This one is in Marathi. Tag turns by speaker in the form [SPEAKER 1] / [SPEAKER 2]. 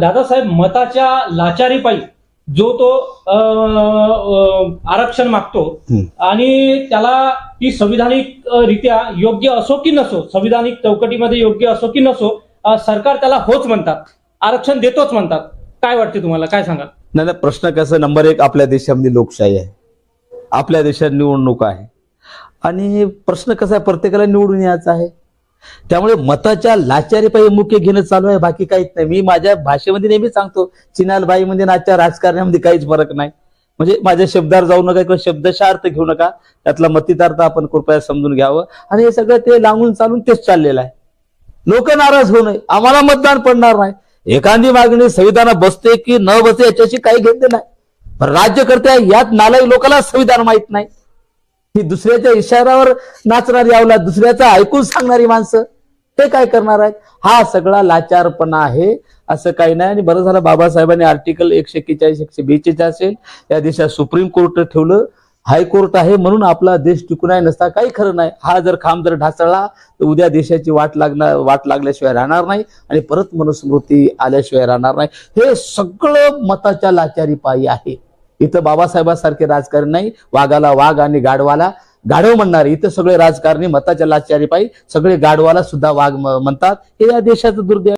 [SPEAKER 1] दादासाहेब मताच्या लाचारीपायी जो तो आरक्षण मागतो. आणि त्याला ती संविधानिक रित्या योग्य असो की नसो संविधानिक चौकटीमध्ये योग्य असो की नसो सरकार त्याला होच म्हणतात आरक्षण देतोच म्हणतात. काय वाटते तुम्हाला? काय सांगाल?
[SPEAKER 2] नाही नाही, प्रश्न कसा नंबर एक आपल्या देशामध्ये लोकशाही आहे. आपल्या देशात निवडणूक आहे. आणि प्रश्न कसा आहे प्रत्येकाला निवडून यायचा आहे. त्यामुळे मताच्या लाचारीपायी मुख्य घेणं चालू आहे. बाकी काहीच नाही. मी माझ्या भाषेमध्ये नेहमी सांगतो चिनालबाई म्हणजे आजच्या राजकारणामध्ये काहीच फरक नाही. म्हणजे माझ्या शब्दावर जाऊ नका किंवा शब्दशा अर्थ घेऊ नका. त्यातला मतितार्थ आपण कृपया समजून घ्यावं. आणि हे सगळं ते लागून चालून तेच चाललेलं आहे. लोक नाराज होऊ नये. आम्हाला मतदान पडणार नाही. एखादी मागणी संविधानात बसते की न बसते याच्याशी काही घेतले नाही. पण राज्यकर्त्या यात नालायक लोकांना संविधान माहीत नाही. ही दुसऱ्याच्या इशाऱ्यावर नाचणारी आवला दुसऱ्याचा ऐकून सांगणारी माणसं ते काय करणार आहेत? हा सगळा लाचारपणा आहे. असं काही नाही. आणि बरं झालं बाबासाहेबांनी आर्टिकल एकशे एक्केचाळीस एकशे बेचाळीस असेल या देशात सुप्रीम कोर्ट ठेवलं. हायकोर्ट आहे म्हणून आपला देश टिकून आहे नसता काही खरं नाही. हा जर खांब जर ढासळला तर उद्या देशाची वाट लागणार वाट लागल्याशिवाय राहणार नाही. आणि परत मनुस्मृती आल्याशिवाय राहणार नाही. हे सगळं मताच्या लाचारी पायी आहे. इथं बाबासाहेबांसारखे राजकारण नाही वाघाला वाघ आणि गाढवाला गाढव म्हणणारे. इथं सगळे राजकारणी मताच्या लाचारी पायी सगळे गाढवाला सुद्धा वाघ म्हणतात. हे या देशाचं दुर्दैव